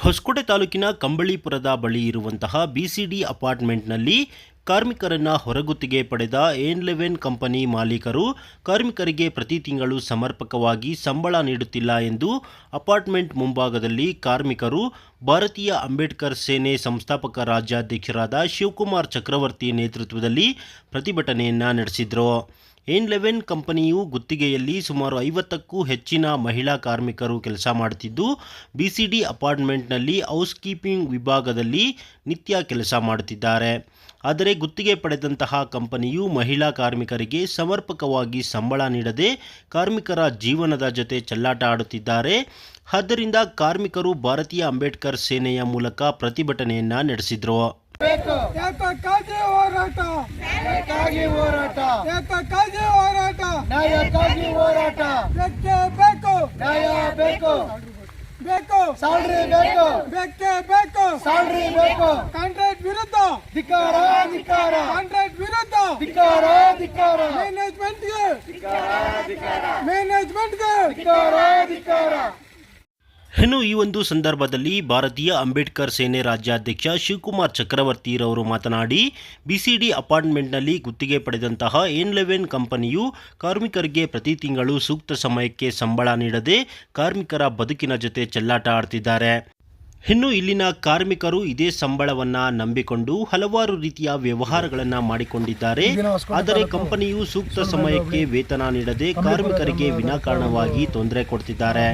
ಹೊಸಕೋಟೆ ತಾಲೂಕಿನ ಕಂಬಳಿಪುರದ ಬಳಿ ಇರುವಂತಹ ಬಿಸಿಡಿ ಅಪಾರ್ಟ್ಮೆಂಟ್ನಲ್ಲಿ ಕಾರ್ಮಿಕರನ್ನ ಹೊರಗುತ್ತಿಗೆ ಪಡೆದ ಏನ್ ಲೆವೆನ್ ಕಂಪನಿ ಮಾಲೀಕರು ಕಾರ್ಮಿಕರಿಗೆ ಪ್ರತಿ ತಿಂಗಳು ಸಮರ್ಪಕವಾಗಿ ಸಂಬಳ ನೀಡುತ್ತಿಲ್ಲ ಎಂದು ಅಪಾರ್ಟ್ಮೆಂಟ್ ಮುಂಭಾಗದಲ್ಲಿ ಕಾರ್ಮಿಕರು ಭಾರತೀಯ ಅಂಬೇಡ್ಕರ್ ಸೇನೆ ಸಂಸ್ಥಾಪಕ ರಾಜ್ಯಾಧ್ಯಕ್ಷರಾದ ಶಿವಕುಮಾರ್ ಚಕ್ರವರ್ತಿ ನೇತೃತ್ವದಲ್ಲಿ ಪ್ರತಿಭಟನೆಯನ್ನ ನಡೆಸಿದ್ರು. ಏನ್ ಲೆವೆನ್ ಕಂಪನಿಯು ಗುತ್ತಿಗೆಯಲ್ಲಿ ಸುಮಾರು ಐವತ್ತಕ್ಕೂ ಹೆಚ್ಚಿನ ಮಹಿಳಾ ಕಾರ್ಮಿಕರು ಕೆಲಸ ಮಾಡುತ್ತಿದ್ದು ಬಿಸಿಡಿ ಅಪಾರ್ಟ್ಮೆಂಟ್ನಲ್ಲಿ ಹೌಸ್ ಕೀಪಿಂಗ್ ವಿಭಾಗದಲ್ಲಿ ನಿತ್ಯ ಕೆಲಸ ಮಾಡುತ್ತಿದ್ದಾರೆ ಆದರೆ ಗುತ್ತಿಗೆ ಪಡೆದಂತಹ ಕಂಪನಿಯು ಮಹಿಳಾ ಕಾರ್ಮಿಕರಿಗೆ ಸಮರ್ಪಕವಾಗಿ ಸಂಬಳ ನೀಡದೆ ಕಾರ್ಮಿಕರ ಜೀವನದ ಜೊತೆ ಚೆಲ್ಲಾಟ ಆಡುತ್ತಿದ್ದಾರೆ. ಆದ್ದರಿಂದ ಕಾರ್ಮಿಕರು ಭಾರತೀಯ ಅಂಬೇಡ್ಕರ್ ಸೇನೆಯ ಮೂಲಕ ಪ್ರತಿಭಟನೆಯನ್ನ ನಡೆಸಿದ್ರು. ಯಾತಕ್ಕಾಗಿ ಹೋರಾಟ. ಹೋರಾಟ. ಯಾತಕ್ಕಾಗಿ ಹೋರಾಟ. ನ್ಯಾಯಕ್ಕಾಗಿ ಹೋರಾಟ. ಬೇಕೇ ಬೇಕು. ನ್ಯಾಯ ಬೇಕು. ಬೇಕು. ಸಾಲ್ರಿ ಬೇಕು. ಬೆಕ್ಕೆ ಬೇಕು. ಸಾಲ್ರಿ ಬೇಕು. ಕಾಂಟ್ರಾಕ್ಟ್ ವಿರುದ್ಧ. ಧಿಕ್ಕಾರ ಧಿಕ್ಕಾರ ಕಾಂಟ್ರಾಕ್ಟ್ ವಿರುದ್ಧ. ಧಿಕ್ಕಾರ ಧಿಕ್ಕಾರ ಮ್ಯಾನೇಜ್ಮೆಂಟ್ಗೆ ಮ್ಯಾನೇಜ್ಮೆಂಟ್ಗೆ ಧಿಕ್ಕಾರ ಧಿಕ್ಕಾರ ಇನ್ನು ಈ ಒಂದು ಸಂದರ್ಭದಲ್ಲಿ ಭಾರತೀಯ ಅಂಬೇಡ್ಕರ್ ಸೇನೆ ರಾಜ್ಯಾಧ್ಯಕ್ಷ ಶಿವಕುಮಾರ್ ಚಕ್ರವರ್ತಿರವರು ಮಾತನಾಡಿ, ಬಿಸಿಡಿ ಅಪಾರ್ಟ್ಮೆಂಟ್ನಲ್ಲಿ ಗುತ್ತಿಗೆ ಪಡೆದಂತಹ ಎನ್ ಲೆವೆನ್ ಕಂಪನಿಯು ಕಾರ್ಮಿಕರಿಗೆ ಪ್ರತಿ ತಿಂಗಳು ಸೂಕ್ತ ಸಮಯಕ್ಕೆ ಸಂಬಳ ನೀಡದೆ ಕಾರ್ಮಿಕರ ಬದುಕಿನ ಜೊತೆ ಚೆಲ್ಲಾಟ ಆಡ್ತಿದ್ದಾರೆ. ಇನ್ನು ಇಲ್ಲಿನ ಕಾರ್ಮಿಕರು ಇದೇ ಸಂಬಳವನ್ನ ನಂಬಿಕೊಂಡು ಹಲವಾರು ರೀತಿಯ ವ್ಯವಹಾರಗಳನ್ನ ಮಾಡಿಕೊಂಡಿದ್ದಾರೆ. ಆದರೆ ಕಂಪನಿಯು ಸೂಕ್ತ ಸಮಯಕ್ಕೆ ವೇತನ ನೀಡದೆ ಕಾರ್ಮಿಕರಿಗೆ ವಿನಾಕಾರಣವಾಗಿ ತೊಂದರೆ ಕೊಡ್ತಿದ್ದಾರೆ.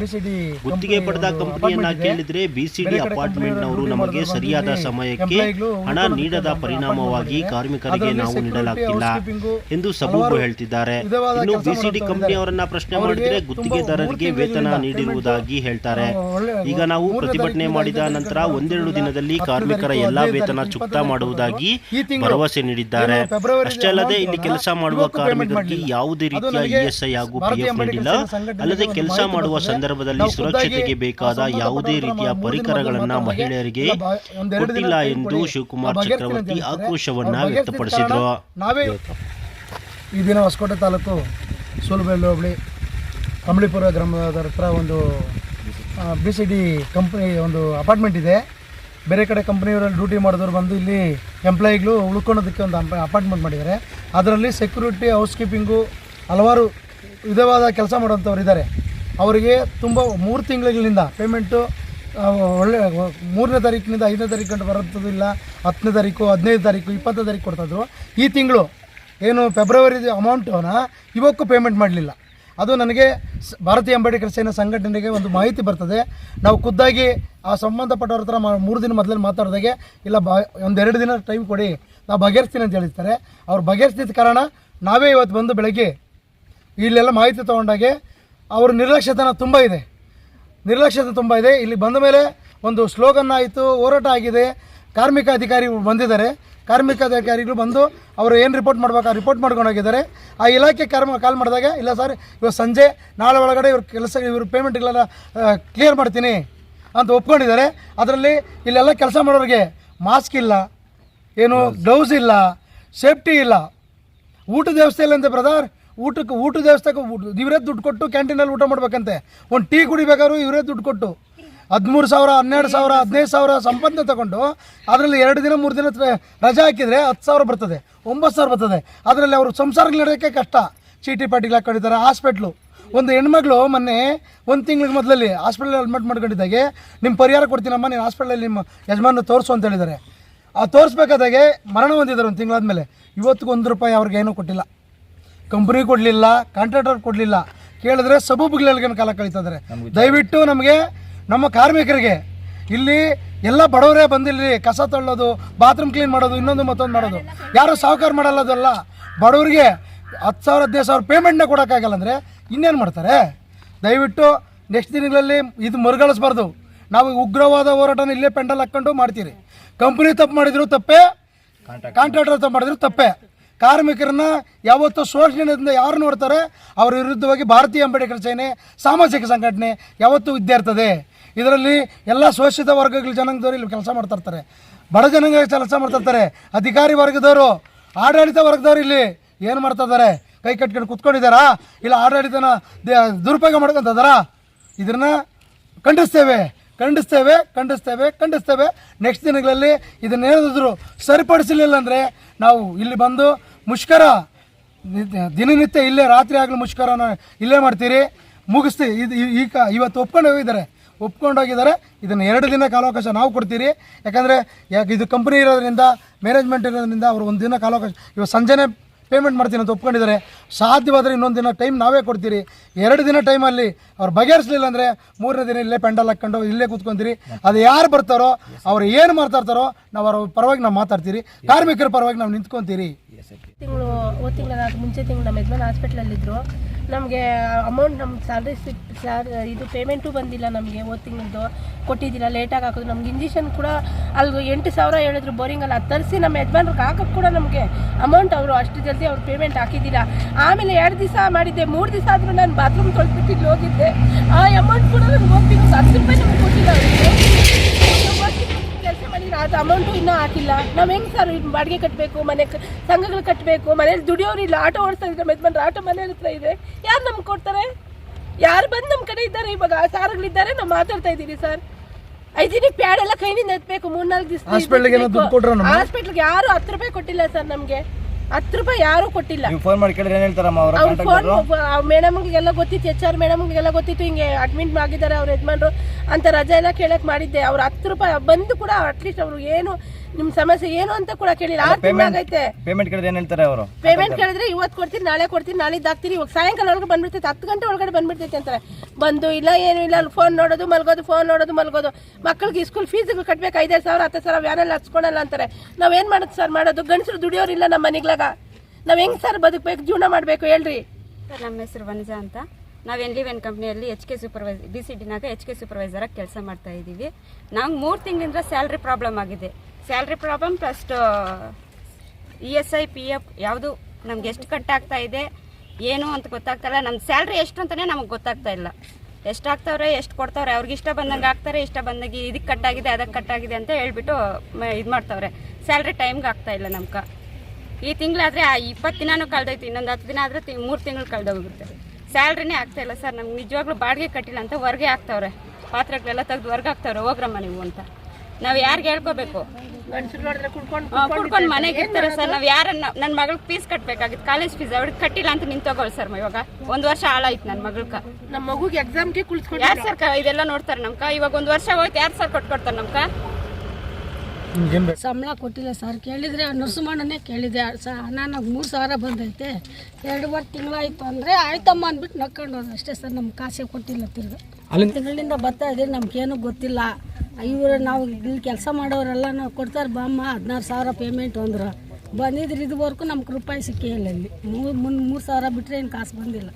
ಗುತ್ತಿಗೆ ಪಡೆದ ಕಂಪನಿಯನ್ನ ಕೇಳಿದ್ರೆ ಬಿಸಿಡಿ ಅಪಾರ್ಟ್ಮೆಂಟ್ನವರು ನಮಗೆ ಸರಿಯಾದ ಸಮಯಕ್ಕೆ ಹಣ ನೀಡದ ಪರಿಣಾಮವಾಗಿ ಕಾರ್ಮಿಕರಿಗೆ ನಾವು ನೀಡಲಾಗ್ತಿಲ್ಲ ಎಂದು ಸಬೂಬು ಹೇಳ್ತಿದ್ದಾರೆ. ಇನ್ನು ಬಿಸಿಡಿ ಕಂಪನಿಯವರನ್ನ ಪ್ರಶ್ನೆ ಮಾಡಿದ್ರೆ ಗುತ್ತಿಗೆದಾರರಿಗೆ ವೇತನ ನೀಡಿರುವುದಾಗಿ ಹೇಳ್ತಾರೆ. ಈಗ ನಾವು ಪ್ರತಿಭಟನೆ ಮಾಡಿದ ನಂತರ ಒಂದೆರಡು ದಿನದಲ್ಲಿ ಕಾರ್ಮಿಕರ ಎಲ್ಲಾ ವೇತನ ಚುಕ್ತಾ ಮಾಡುವುದಾಗಿ ಭರವಸೆ ನೀಡಿದ್ದಾರೆ. ಅಷ್ಟೇ ಅಲ್ಲದೆ ಇಲ್ಲಿ ಕೆಲಸ ಮಾಡುವ ಕಾರ್ಮಿಕರಿಗೆ ಯಾವುದೇ ರೀತಿಯ ಇಎಸ್ಐ ಹಾಗೂ ಪಿಎಫ್ ನೀಡಿಲ್ಲ. ಅಲ್ಲದೆ ಕೆಲಸ ಮಾಡುವ ಸಂದರ್ಭದಲ್ಲಿ ಸುರಕ್ಷತೆಗೆ ಬೇಕಾದ ಯಾವುದೇ ರೀತಿಯ ಪರಿಕರಗಳನ್ನ ಮಹಿಳೆಯರಿಗೆ ಕೊಟ್ಟಿಲ್ಲ ಎಂದು ಶಿವಕುಮಾರ್ ಚಕ್ರವರ್ತಿ ಆಕ್ರೋಶವನ್ನ ವ್ಯಕ್ತಪಡಿಸಿದ್ರು. ಈ ದಿನ ಹೊಸಕೋಟೆ ತಾಲೂಕು ಸೂಲಬೆಳ್ಳಿ ಹೋಬಳಿ ಗ್ರಾಮದ ಹತ್ರ ಒಂದು ಬಿ ಸಿ ಡಿ ಕಂಪ್ನಿ ಒಂದು ಅಪಾರ್ಟ್ಮೆಂಟ್ ಇದೆ. ಬೇರೆ ಕಡೆ ಕಂಪ್ನಿಯವರಲ್ಲಿ ಡ್ಯೂಟಿ ಮಾಡಿದವರು ಬಂದು ಇಲ್ಲಿ ಎಂಪ್ಲಾಯಿಗಳು ಉಳ್ಕೊಳೋದಕ್ಕೆ ಒಂದು ಅಪಾರ್ಟ್ಮೆಂಟ್ ಮಾಡಿದ್ದಾರೆ. ಅದರಲ್ಲಿ ಸೆಕ್ಯೂರಿಟಿ ಹೌಸ್ ಕೀಪಿಂಗು ಹಲವಾರು ವಿಧವಾದ ಕೆಲಸ ಮಾಡುವಂಥವ್ರು ಇದ್ದಾರೆ. ಅವರಿಗೆ ತುಂಬ ಮೂರು ತಿಂಗಳಿಂದ ಪೇಮೆಂಟು ಒಳ್ಳೆ ಮೂರನೇ ತಾರೀಕಿನಿಂದ ಐದನೇ ತಾರೀಕು ಗಂಟೆ ಬರೋದಿಲ್ಲ ಹತ್ತನೇ ತಾರೀಕು, ಹದಿನೈದು ತಾರೀಕು, ಇಪ್ಪತ್ತನೇ ತಾರೀಕು ಕೊಡ್ತಾಯಿದ್ರು ಈ ತಿಂಗಳು ಏನು ಫೆಬ್ರವರಿ ಅಮೌಂಟನ್ನು ಇವಕ್ಕೂ ಪೇಮೆಂಟ್ ಮಾಡಲಿಲ್ಲ. ಅದು ನನಗೆ ಭಾರತೀಯ ಅಂಬೇಡ್ಕರ್ ಸೇನಾ ಸಂಘಟನೆಗೆ ಒಂದು ಮಾಹಿತಿ ಬರ್ತದೆ. ನಾವು ಖುದ್ದಾಗಿ ಆ ಸಂಬಂಧಪಟ್ಟವ್ರ ಹತ್ರ ಮೂರು ದಿನ ಮೊದಲೇ ಮಾತಾಡಿದಾಗೆ, ಇಲ್ಲ ಬಾ ಒಂದೆರಡು ದಿನ ಟೈಮ್ ಕೊಡಿ ನಾವು ಬಗೆಹರಿಸ್ತೀನಿ ಅಂತ ಹೇಳಿರ್ತಾರೆ. ಅವ್ರು ಬಗೆಹರಿಸಿದ ಕಾರಣ ನಾವೇ ಇವತ್ತು ಬಂದು ಬೆಳಗ್ಗೆ ಇಲ್ಲೆಲ್ಲ ಮಾಹಿತಿ ತೊಗೊಂಡಾಗೆ ಅವ್ರ ನಿರ್ಲಕ್ಷ್ಯತನ ತುಂಬ ಇದೆ. ನಿರ್ಲಕ್ಷ್ಯತೆ ತುಂಬ ಇದೆ. ಇಲ್ಲಿ ಬಂದ ಮೇಲೆ ಒಂದು ಸ್ಲೋಗನ್ ಆಯಿತು, ಹೋರಾಟ ಆಗಿದೆ. ಕಾರ್ಮಿಕ ಅಧಿಕಾರಿ ಬಂದಿದ್ದಾರೆ. ಕಾರ್ಮಿಕ ಅಧಿಕಾರಿಗಳು ಬಂದು ಅವರು ಏನು ರಿಪೋರ್ಟ್ ಮಾಡಬೇಕು ಆ ರಿಪೋರ್ಟ್ ಮಾಡ್ಕೊಂಡು ಹೋಗಿದ್ದಾರೆ. ಆ ಇಲಾಖೆ ಕಾರ್ಮ ಕಾಲ್ ಮಾಡಿದಾಗ, ಇಲ್ಲ ಸರ್ ಇವತ್ತು ಸಂಜೆ, ನಾಳೆ ಒಳಗಡೆ ಇವ್ರ ಕೆಲಸ ಇವ್ರ ಪೇಮೆಂಟ್ಗಳೆಲ್ಲ ಕ್ಲಿಯರ್ ಮಾಡ್ತೀನಿ ಅಂತ ಒಪ್ಕೊಂಡಿದ್ದಾರೆ. ಅದರಲ್ಲಿ ಇಲ್ಲೆಲ್ಲ ಕೆಲಸ ಮಾಡೋರಿಗೆ ಮಾಸ್ಕ್ ಇಲ್ಲ, ಏನು ಗ್ಲೌಸ್ ಇಲ್ಲ ಸೇಫ್ಟಿ ಇಲ್ಲ. ಊಟದ ವ್ಯವಸ್ಥೆ ಇಲ್ಲ ಅಂತೆ ಬ್ರದರ್ ಊಟಕ್ಕೆ ಊಟದ ವ್ಯವಸ್ಥೆಗೆ ಇವರೇ ದುಡ್ಡು ಕೊಟ್ಟು ಕ್ಯಾಂಟೀನಲ್ಲಿ ಊಟ ಮಾಡ್ಬೇಕಂತೆ. ಒಂದು ಟೀ ಕುಡಿಬೇಕಾದ್ರೂ ಇವರೇ ದುಡ್ಡು ಕೊಟ್ಟು. ಹದಿಮೂರು ಸಾವಿರ ಹನ್ನೆರಡು ಸಾವಿರ ಹದಿನೈದು ಸಾವಿರ ಸಂಪಾದನೆ ತಗೊಂಡು ಅದರಲ್ಲಿ ಎರಡು ದಿನ ಮೂರು ದಿನ ರಜೆ ಹಾಕಿದರೆ ಹತ್ತು ಸಾವಿರ ಬರ್ತದೆ ಒಂಬತ್ತು ಸಾವಿರ ಬರ್ತದೆ. ಅದರಲ್ಲಿ ಅವರು ಸಂಸಾರಗಳು ನಡೆಯೋಕ್ಕೆ ಕಷ್ಟ. ಚೀಟಿ ಪಾಟಿಗಳು ಹಾಕೊಂಡಿದ್ದಾರೆ ಹಾಸ್ಪಿಟ್ಲು. ಒಂದು ಹೆಣ್ಮಗಳು ಮೊನ್ನೆ ಒಂದು ತಿಂಗಳ ಮೊದಲಲ್ಲಿ ಹಾಸ್ಪಿಟ್ಲಲ್ಲಿ ಅಡ್ಮಿಟ್ ಮಾಡ್ಕೊಂಡಿದ್ದಾಗೆ ನಿಮ್ಮ ಪರಿಹಾರ ಕೊಡ್ತೀನಮ್ಮ ನೀನು ಹಾಸ್ಪಿಟ್ಲಲ್ಲಿ ನಿಮ್ಮ ಯಜಮಾನ ತೋರಿಸು ಅಂತ ಹೇಳಿದ್ದಾರೆ. ಆ ತೋರಿಸ್ಬೇಕಾದಾಗೆ ಮರಣ ಹೊಂದಿದ್ದಾರೆ ಒಂದು ತಿಂಗಳಾದ್ಮೇಲೆ ಇವತ್ತಿಗೆ ಒಂದು ರೂಪಾಯಿ ಅವ್ರಿಗೆ ಏನೂ ಕೊಟ್ಟಿಲ್ಲ. ಕಂಪ್ನಿ ಕೊಡಲಿಲ್ಲ ಕಾಂಟ್ರಾಕ್ಟರ್ ಕೊಡಲಿಲ್ಲ. ಕೇಳಿದ್ರೆ ಸಬೂಬುಗಳಿಗೆ ಕಾಲ ಕಳೀತಿದ್ದಾರೆ ದಯವಿಟ್ಟು ನಮಗೆ ನಮ್ಮ ಕಾರ್ಮಿಕರಿಗೆ ಇಲ್ಲಿ ಎಲ್ಲ ಬಡವರೇ ಬಂದಿಲ್ಲಿ, ಕಸ ತಳ್ಳೋದು ಬಾತ್ರೂಮ್ ಕ್ಲೀನ್ ಮಾಡೋದು, ಇನ್ನೊಂದು ಮತ್ತೊಂದು ಮಾಡೋದು. ಯಾರು ಸಾಹುಕಾರ ಮಾಡಲ್ಲ ಅದಲ್ಲ ಬಡವರಿಗೆ ಹತ್ತು ಸಾವಿರ, ಹದಿನೈದು ಸಾವಿರ ಪೇಮೆಂಟ್ನ ಕೊಡೋಕ್ಕಾಗಲ್ಲ ಅಂದರೆ ಇನ್ನೇನು ಮಾಡ್ತಾರೆ? ದಯವಿಟ್ಟು ನೆಕ್ಸ್ಟ್ ದಿನಗಳಲ್ಲಿ ಇದು ಮರುಗಳಿಸ್ಬಾರ್ದು. ನಾವು ಉಗ್ರವಾದ ಹೋರಾಟನ ಇಲ್ಲೇ ಪೆಂಡಲ್ ಹಾಕ್ಕೊಂಡು ಮಾಡ್ತೀರಿ. ಕಂಪ್ನಿ ತಪ್ಪು ಮಾಡಿದ್ರು ತಪ್ಪೇ ಕಾಂಟ್ರಾಕ್ಟರ್ ತಪ್ಪು ಮಾಡಿದ್ರು ತಪ್ಪೇ. ಕಾರ್ಮಿಕರನ್ನ ಯಾವತ್ತೂ ಶೋಷಣೆಯಿಂದ ಯಾರು ನೋಡ್ತಾರೆ? ಅವರ ವಿರುದ್ಧವಾಗಿ ಭಾರತೀಯ ಅಂಬೇಡ್ಕರ್ ಸೇನೆ, ಸಾಮಾಜಿಕ ಸಂಘಟನೆ ಯಾವತ್ತೂ ಇದ್ದೇ ಇರ್ತದೆ. ಇದರಲ್ಲಿ ಎಲ್ಲ ಶೋಷಿತ ವರ್ಗಗಳ ಜನಾಂಗದವರು ಇಲ್ಲಿ ಕೆಲಸ ಮಾಡ್ತಾ ಇರ್ತಾರೆ. ಬಡ ಜನಾಂಗ ಕೆಲಸ ಮಾಡ್ತಾ ಇರ್ತಾರೆ. ಅಧಿಕಾರಿ ವರ್ಗದವರು, ಆಡಳಿತ ವರ್ಗದವರು ಇಲ್ಲಿ ಏನು ಮಾಡ್ತಾ ಇದ್ದಾರೆ? ಕೈ ಕಟ್ಕೊಂಡು ಕುತ್ಕೊಂಡಿದ್ದಾರಾ? ಇಲ್ಲ ಆಡಳಿತನ ದುರುಪಯೋಗ ಮಾಡ್ಕೊತಿದ್ದಾರಾ ಇದನ್ನ ಖಂಡಿಸ್ತೇವೆ ಖಂಡಿಸ್ತೇವೆ ಖಂಡಿಸ್ತೇವೆ ಖಂಡಿಸ್ತೇವೆ. ನೆಕ್ಸ್ಟ್ ದಿನಗಳಲ್ಲಿ ಇದನ್ನೇನಾದರೂ ಸರಿಪಡಿಸಲಿಲ್ಲ ಅಂದರೆ ನಾವು ಇಲ್ಲಿ ಬಂದು ಮುಷ್ಕರ, ದಿನನಿತ್ಯ ಇಲ್ಲೇ, ರಾತ್ರಿ ಆಗಲಿ ಮುಷ್ಕರನ ಇಲ್ಲೇ ಮಾಡ್ತೀರಿ. ಮುಗಿಸ್ತೀವಿ ಇದು ಈಗ ಇವತ್ತು ಒಪ್ಕೊಂಡು ಹೋಗಿದ್ದಾರೆ. ಒಪ್ಕೊಂಡು ಹೋಗಿದ್ದಾರೆ ಇದನ್ನು ಎರಡು ದಿನ ಕಾಲಾವಕಾಶ ನಾವು ಕೊಡ್ತೀರಿ. ಯಾಕಂದರೆ ಯಾಕೆ ಇದು ಕಂಪ್ನಿ ಇರೋದ್ರಿಂದ ಮ್ಯಾನೇಜ್ಮೆಂಟ್ ಇರೋದ್ರಿಂದ ಅವರು ಒಂದು ದಿನ ಕಾಲಾವಕಾಶ ಇವತ್ತು ಸಂಜೆನೇ ಪೇಮೆಂಟ್ ಮಾಡ್ತೀನಿ ಅಂತ ಒಪ್ಕೊಂಡಿದ್ದಾರೆ. ಸಾಧ್ಯವಾದರೆ ಇನ್ನೊಂದು ದಿನ ಟೈಮ್ ನಾವೇ ಕೊಡ್ತೀರಿ. ಎರಡು ದಿನ ಟೈಮಲ್ಲಿ ಅವ್ರು ಬಗೆಹರಿಸಲಿಲ್ಲ ಅಂದರೆ ಮೂರನೇ ದಿನ ಇಲ್ಲೇ ಪೆಂಡಲ್ ಹಾಕ್ಕೊಂಡು ಇಲ್ಲೇ ಕೂತ್ಕೊಂತೀರಿ. ಅದು ಯಾರು ಬರ್ತಾರೋ, ಅವ್ರು ಏನು ಮಾತಾಡ್ತಾರೋ ನಾವು ಅವ್ರ ಪರವಾಗಿ ನಾವು ಮಾತಾಡ್ತೀರಿ. ಕಾರ್ಮಿಕರ ಪರವಾಗಿ ನಾವು ನಿಂತ್ಕೊಂತೀರಿ. ತಿಂಗಳು, ಹೋದ ತಿಂಗಳ ಮುಂಚೆ ತಿಂಗಳು ನಮ್ಮ ಯಜಮಾನ್ ಹಾಸ್ಪಿಟ್ಲಲ್ಲಿದ್ದರು ನಮಗೆ ಅಮೌಂಟ್ ನಮ್ಮ ಸ್ಯಾಲ್ರಿ ಸಿಕ್ ಸ್ಯಾಲ್ ಇದು ಪೇಮೆಂಟು ಬಂದಿಲ್ಲ ನಮಗೆ ಓದ್ ತಿಂಗಳದ್ದು ಕೊಟ್ಟಿದ್ದಿಲ್ಲ ಲೇಟಾಗಿ ಹಾಕೋದು. ನಮ್ಗೆ ಇಂಜೆಕ್ಷನ್ ಕೂಡ ಅಲ್ಲಿ ಎಂಟು ಸಾವಿರ ಹೇಳಿದ್ರು ಬೋರಿಂಗಲ್ಲಿ ಅದು ತರಿಸಿ ನಮ್ಮ ಯಜಮಾನ್ರಿಗೆ ಹಾಕೋಕ್ಕೆ ಕೂಡ ನಮಗೆ ಅಮೌಂಟ್ ಅವರು ಅಷ್ಟು ಜಲ್ದಿ ಅವ್ರು ಪೇಮೆಂಟ್ ಹಾಕಿದ್ದಿಲ್ಲ ಆಮೇಲೆ ಎರಡು ದಿವಸ ಮಾಡಿದ್ದೆ. ಮೂರು ದಿವಸ ಆದರೂ ನಾನು ಬಾತ್ರೂಮ್ ತೊಳೆದ್ಬಿಟ್ಟು ಹೋಗಿದ್ದೆ. ಆ ಅಮೌಂಟ್ ಕೂಡ ನನಗೆ ಹೋಗ್ತೀನಿ ಹತ್ತು ರೂಪಾಯಿ ನಮ್ಗೆ ಕೊಟ್ಟಿಲ್ಲ ಅದು ಅಮೌಂಟು ಇನ್ನೂ ಹಾಕಿಲ್ಲ. ನಾವು ಹೆಂಗೆ ಸರ್ ಬಾಡಿಗೆ ಕಟ್ಟಬೇಕು ಮನೆ ಸಂಘಗಳು ಕಟ್ಟಬೇಕು ಮನೇಲಿ ದುಡಿಯೋರಿಲ್ಲ ಆಟೋ ಓಡಿಸ್ತಾ ಇದ್ರೆ ಯಜಮಾನ್ರು ಆಟೋ ಮನೆ ಹತ್ರ ಇದೆ. ಯಾರು ನಮ್ಗೆ ಕೊಡ್ತಾರೆ? ಯಾರು ಬಂದು ನಮ್ಮ ಕಡೆ ಇದ್ದಾರೆ ಇವಾಗ ಸಾರ್ಗಳಿದ್ದಾರೆ ನಾವು ಮಾತಾಡ್ತಾ ಇದ್ದೀವಿ ಸರ್ ಐದು ದಿನಕ್ಕೆ ಪ್ಯಾಡ್ ಎಲ್ಲ ಕೈನಿಂದ ಎತ್ತಬೇಕು ಮೂರ್ನಾಲ್ಕು ದಿವಸ? ಹಾಸ್ಪಿಟ್ಲಿಗೆ ಯಾರು ಹತ್ತು ರೂಪಾಯಿ ಕೊಟ್ಟಿಲ್ಲ ಸರ್ ನಮಗೆ. ಹತ್ತು ರೂಪಾಯಿ ಯಾರು ಕೊಟ್ಟಿಲ್ಲ. ನೀವು ಫೋನ್ ಮಾಡಿ ಕೇಳಿದ್ರೆ ಏನು ಹೇಳ್ತಾರಮ್ಮ ಅವ್ರ ಅವ್ರು ಫೋನ್ ಮೇಡಮ್ಗೆಲ್ಲ ಗೊತ್ತಿತ್ತು ಎಚ್ ಆರ್ ಮೇಡಮ್ಗೆಲ್ಲ ಗೊತ್ತಿತ್ತು ಹಿಂಗೆ ಅಡ್ಮಿಟ್ ಆಗಿದ್ದಾರೆ ಅವ್ರ ಯಜಮಾನ್ರು ಅಂತ ರಜೆ ಎಲ್ಲ ಕೇಳಕ್ ಮಾಡಿದ್ದೆ. ಅವ್ರು ಹತ್ತು ರೂಪಾಯಿ ಬಂದು ಕೂಡ ಅಟ್ಲೀಸ್ಟ್ ಅವ್ರು ಏನು ನಿಮ್ಮ ಸಮಸ್ಯೆ ಏನು ಅಂತ ಕೂಡ ಕೇಳಿಲ್ಲ. ಆರ್ ತಿಂಗಳಾಗೈತೆ ಪೇಮೆಂಟ್ ಕೇಳಿದ್ರೆ ಏನು ಹೇಳ್ತಾರೆ ಅವರು? ಪೇಮೆಂಟ್ ಕೇಳಿದ್ರೆ ಇವತ್ತು ಕೊಡ್ತೀನಿ ನಾಳೆ ಕೊಡ್ತೀನಿ ನಾಳೆ ಇದಾಗ್ತೀನಿ ಇವಾಗ ಸಾಯಂಕಾಲ ಒಳಗೆ ಬಂದ್ಬಿಡ್ತೈತೆ ಹತ್ತು ಗಂಟೆ ಒಳಗಡೆ ಬಂದ್ಬಿಡ್ತೈತೆ ಅಂತಾರೆ. ಬಂದು ಇಲ್ಲ ಏನು ಇಲ್ಲ ಅಲ್ಲಿ ಫೋನ್ ನೋಡೋದು ಮಲ್ಗೋದು ಫೋನ್ ನೋಡೋದು ಮಲ್ಗೋದು. ಮಕ್ಕಳಿಗೆ ಸ್ಕೂಲ್ ಫೀಸ್ಗಳು ಕಟ್ಬೇಕು ಐದೈದು ಸಾವಿರ ಹತ್ತು ಸಾವಿರ ವ್ಯಾನಲ್ಲಿ ಹಚ್ಕೊಳಲ್ಲ ಅಂತಾರೆ. ನಾವೇನು ಮಾಡೋದು ಸರ್ ಮಾಡೋದು? ಗಂಡಸರು ದುಡಿಯೋರಿಲ್ಲ ನಮ್ಮ ಮನೆಗ್ಲಾಗ ನಾವು ಹೆಂಗೆ ಸರ್ ಬದುಕಬೇಕು ಜೀವನ ಮಾಡಬೇಕು ಹೇಳ್ರಿ. ಸರ್ ನಮ್ಮ ಹೆಸರು ವನಜಾ ಅಂತ. ನಾವು ಎನ್ ಲಿವೆನ್ ಕಂಪ್ನಿಯಲ್ಲಿ H K supervise B C ಡಿನಾಗ H K ಸೂಪರ್ವೈಸರಾಗಿ ಕೆಲಸ ಮಾಡ್ತಾ ಇದ್ದೀವಿ ನಂಗೆ ಮೂರು ತಿಂಗಳಿಂದ ಸ್ಯಾಲ್ರಿ ಪ್ರಾಬ್ಲಮ್ ಆಗಿದೆ. Salary problem plus E S I P F ಯಾವುದು ನಮ್ಗೆ ಎಷ್ಟು ಕಟ್ ಆಗ್ತಾ ಇದೆ, ಏನು ಅಂತ ಗೊತ್ತಾಗ್ತಾಯಿಲ್ಲ ನಮ್ಮ ಸ್ಯಾಲ್ರಿ ಎಷ್ಟು ಅಂತಲೇ ನಮಗೆ ಗೊತ್ತಾಗ್ತಾ ಇಲ್ಲ. ಎಷ್ಟು ಆಗ್ತಾವ್ರೆ, ಎಷ್ಟು ಕೊಡ್ತಾವ್ರೆ, ಅವ್ರಿಗೆ ಇಷ್ಟ ಬಂದಂಗೆ ಆಗ್ತಾರೆ, ಇಷ್ಟ ಬಂದಂಗೆ ಇದಕ್ಕೆ ಕಟ್ಟಾಗಿದೆ, ಅದಕ್ಕೆ ಕಟ್ಟಾಗಿದೆ ಅಂತ ಹೇಳ್ಬಿಟ್ಟು ಇದು ಮಾಡ್ತವ್ರೆ. ಸ್ಯಾಲ್ರಿ ಟೈಮ್ಗೆ ಆಗ್ತಾ ಇಲ್ಲ ನಮ್ಗೆ ಈ ತಿಂಗಳಾದರೆ ಇಪ್ಪತ್ತು ದಿನಾನೂ ಕಳೆದೈತಿ ಇನ್ನೊಂದು ಹತ್ತು ದಿನ ಆದರೆ ಮೂರು ತಿಂಗಳು ಕಳೆದೋಗ್ಬಿಡುತ್ತೆ. ಸ್ಯಾಲ್ರಿನೇ ಆಗ್ತಾ ಇಲ್ಲ ಸರ್, ನಮ್ಗೆ ನಿಜವಾಗ್ಲೂ ಬಾಡಿಗೆ ಕಟ್ಟಿಲ್ಲ ಅಂತ ಹೊರಗೆ ಹಾಕ್ತವ್ರೆ. ಪಾತ್ರೆಗಳೆಲ್ಲ ತೆಗೆದು ಹೊರ್ಗೆ ಹಾಕ್ತವ್ರೆ, ಹೋಗ್ರಮ್ಮ ನೀವು ಅಂತ. ನಾವು ಯಾರಿಗೆ ಹೇಳ್ಕೋಬೇಕು? ಕುಡ್ಕೊಂಡು ಕುಡ್ಕೊಂಡು ಮನೆಗೆ ಇರ್ತಾರೆ ಸರ್ ನಾವು ಯಾರನ್ನ ನನ್ನ ಮಗಳಿಗೆ ಫೀಸ್ ಕಟ್ಬೇಕಾಗಿತ್ತು. ಕಾಲೇಜ್ ಫೀಸ್ ಅವ್ರಿಗೆ ಕಟ್ಟಿಲ್ಲ ಅಂತ ನಿಂತೋಗೋಳು ಸರ್ ಇವಾಗ? ಒಂದು ವರ್ಷ ಹಾಳಾಯ್ತು ನನ್ನ ಮಗಳ ನಮ್ಮ ಮಗುಗೆ ಎಕ್ಸಾಮ್ಗೆ ಕುಳಿಸ್ಕೊಂಡು ಯಾರು ಸರ್ ಇದೆಲ್ಲ ನೋಡ್ತಾರೆ ನಮ್ಕ? ಇವಾಗ ಒಂದು ವರ್ಷ ಹೋಯ್ತು ಯಾರು ಸರ್ ಕೊಟ್ಕೊಡ್ತಾರೆ ನಮ್ಕ? ಸಂಬಳ ಕೊಟ್ಟಿಲ್ಲ ಸರ್. ಕೇಳಿದ್ರೆ ನರ್ಸುಮಣ್ಣನೇ ಕೇಳಿದೆ. ಹಣ ನನಗೆ ಮೂರು ಸಾವಿರ ಬಂದೈತೆ. ಎರಡೂವರೆ ತಿಂಗಳಾಯ್ತು ಅಂದರೆ ಆಯ್ತಮ್ಮ ಅಂದ್ಬಿಟ್ಟು ನಕ್ಕೊಂಡು ಹೋದ ಅಷ್ಟೇ ಸರ್ ನಮ್ಗೆ ಕಾಸೆ ಕೊಟ್ಟಿಲ್ಲ ತಿರ್ಗ. ತಿಂಗಳಿಂದ ಬರ್ತಾ ಇದ್ದೀರಿ ನಮ್ಗೇನು ಗೊತ್ತಿಲ್ಲ. ಇವರು ನಾವು ಇಲ್ಲಿ ಕೆಲಸ ಮಾಡೋರೆಲ್ಲ ನಾವು ಕೊಡ್ತಾರೆ, ಬಾಮ್ಮ, ಹದಿನಾರು ಸಾವಿರ ಪೇಮೆಂಟ್ ಅಂದ್ರೆ. ಬಂದಿದ್ರೆ ಇದುವರೆಗೂ ನಮ್ಗೆ ರೂಪಾಯಿ ಸಿಕ್ಕಿಲ್ಲ ಇಲ್ಲಿ ಮೂರು ಮುನ್ ಮೂರು ಸಾವಿರ ಬಿಟ್ಟರೆ ಏನು ಕಾಸು ಬಂದಿಲ್ಲ.